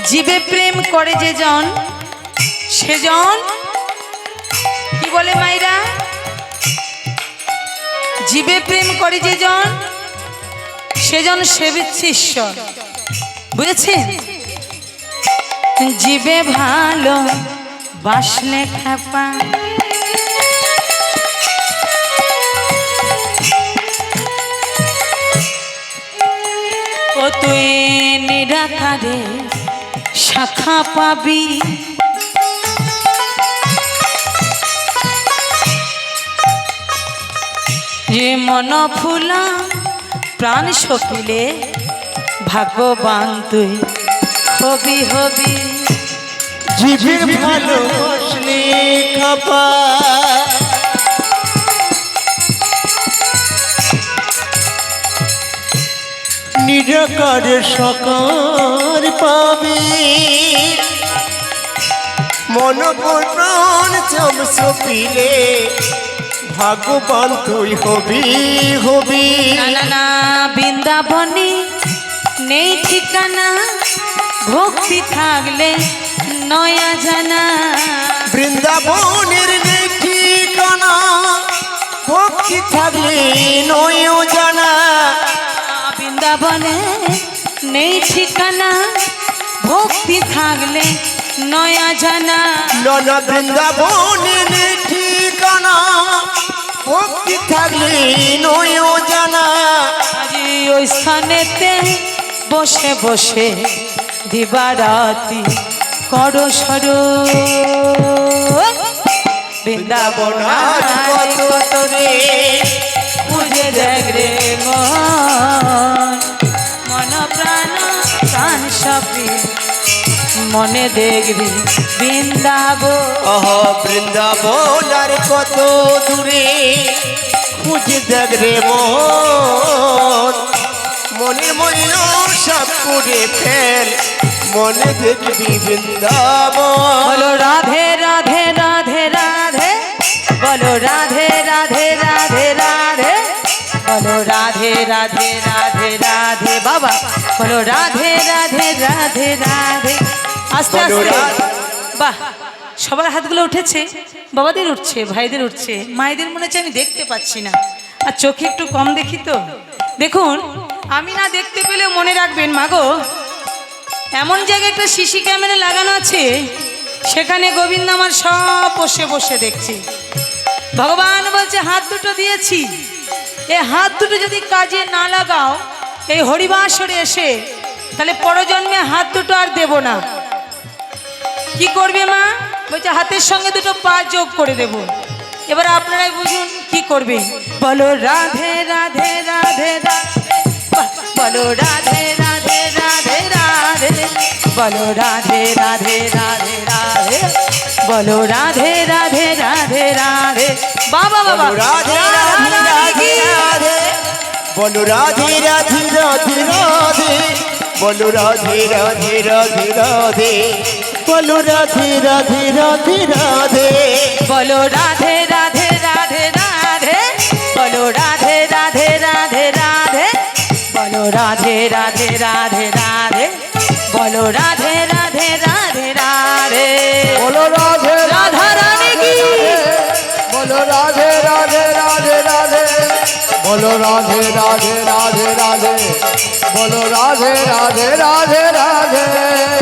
জীবে প্রেম করে যে জন সেজন কি বলে মাইরা? জীবে প্রেম করে যে জন সেজন সেবিচ্ছে ঈশ্বর বুঝেছেন? জীবে ভালো বাসলে খাপা ও তুই নিরাকারে শাখা পাবি। যে মন ফুলা প্রাণ সকিলে ভাগ্যবান তুই। হবি হবি। জীবের ভালো খাপা নিরাকার সকার পাবে। মন প্রাণ চম সপিলে ভাগ্যবান তুই হবি হবি। না বৃন্দাবনে নেই ঠিকানা ভক্তি থাকলে নয়া জানা। বৃন্দাবনের নেই ঠিকানা ভক্তি থাকলে নয় জানা। বৃন্দাবনে নেই ঠিকানা। ভক্তি থাকলে নয়া জানা। নন বৃন্দাবনের নেই ঠিকানা। ভক্তি থাকলে নয় জানা। ওই স্থানেতে বসে বসে দিবারাতি করো সরো। বৃন্দাবন কত মনে দেখবি বৃন্দাবন অহ বৃন্দাবন আর কত দূরে খুঁজে দেখ রে মন মনে মনে সব করে ফেল মনে দেখবি বৃন্দাবন বলো রাধে রাধে রাধে রাধে বলো রাধে রাধে রাধে রাধে বলো রাধে রাধে রাধে রাধে বাবা বলো রাধে রাধে রাধে রাধে আস্তে আস্তে। বাহ সবার হাতগুলো উঠেছে বাবাদের উঠছে ভাইদের উঠছে মায়েদের মনে হচ্ছে আমি দেখতে পাচ্ছি না। আর চোখে একটু কম দেখি তো। দেখুন আমি না দেখতে পেলেও মনে রাখবেন মাগো এমন জায়গায় একটা সিসি ক্যামেরা লাগানো আছে সেখানে গোবিন্দ আমার সব বসে বসে দেখছি। ভগবান বলছে হাত দুটো দিয়েছি। এই হাত দুটো যদি কাজে না লাগাও এই হরিবাসরে এসে তাহলে পরজন্মে হাত দুটো আর দেব না। কি করবে মা বলছে হাতের সঙ্গে দুটো পা যোগ করে দেব এবার আপনারাই বুঝুন কি করবে বলো রাধে রাধে রাধে রাধে বলো রাধে রাধে রাধে রাধে বলো রাধে রাধে রাধে রাধে বলো রাধে রাধে রাধে রাধে বাবা বাবা রাধে রাধে রাধে রাধে বলো রাধে রাধে রাধে রাধে বলো রাধে রাধে রাধে রাধে বলো রাধে রাধে রাধে রাধে বলো রাধে রাধে রাধে রাধে বলো রাধে রাধে রাধে রাধে বলো রাধে রাধে রাধে রাধে বলো রাধে রাধে রাধে রাধে বলো রাধে রাধা রানী কি বলো রাধে রাধে রাধে রাধে বলো রাধে রাধে রাধে রাধে বলো রাধে রাধে রাধে রাধে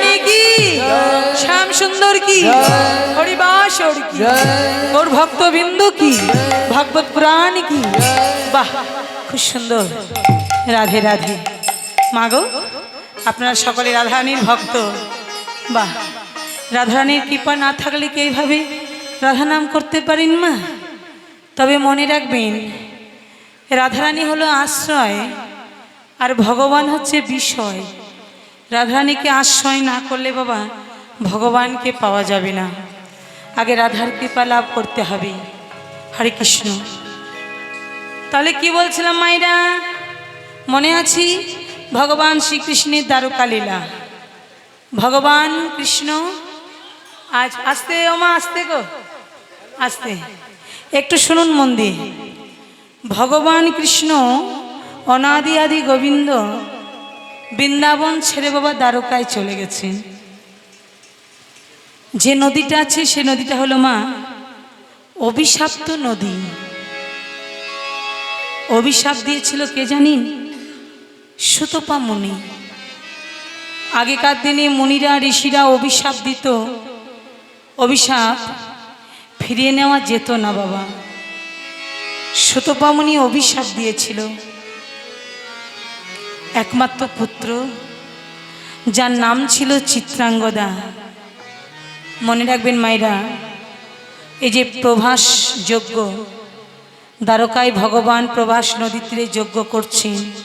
শ্যাম সুন্দর কি? হরিবাস কি? ওর ভক্তবিন্দু কি? ভগবত প্রাণ কি? বাহ, খুব সুন্দর। রাধে রাধে। মাগো, আপনার সকলে রাধারানীর ভক্ত। বাহ, রাধারানীর কৃপা না থাকলে কি এইভাবে রাধা নাম করতে পারেন মা? তবে মনে রাখবেন, রাধারানী হলো আশ্রয় আর ভগবান হচ্ছে বিষয়। রাধারানীকে আশ্রয় না করলে বাবা ভগবানকে পাওয়া যাবে না। আগে রাধার কৃপা লাভ করতে হবে। হরে কৃষ্ণ। তাহলে কি বলছিলাম মাইরা মনে আছি? ভগবান শ্রীকৃষ্ণের দ্বারকা লীলা। ভগবান কৃষ্ণ, আজ আসতে ওমা আসতে গো। আসতে। একটু শুনুন মন্দির ভগবান কৃষ্ণ অনাদি আদি গোবিন্দ বৃন্দাবন ছেড়ে বাবা দ্বারকায় চলে গেছেন যে নদীটা আছে, সে নদীটা হলো মা অভিশাপ্ত নদী। অভিশাপ দিয়েছিল কে জানিন সুতপা মুনি। আগেকার দিনে মুনিরা, ঋষিরা অভিশাপ দিত। অভিশাপ ফিরিয়ে নেওয়া যেত না বাবা। সুতপামণি অভিশাপ দিয়েছিল। একমাত্র পুত্র, যার নাম ছিল চিত্রাঙ্গদা। মনে রাখবেন মায়েরা, এই যে প্রভাস যজ্ঞ, দ্বারকায় ভগবান প্রভাস নদীর তীরে যজ্ঞ করছেন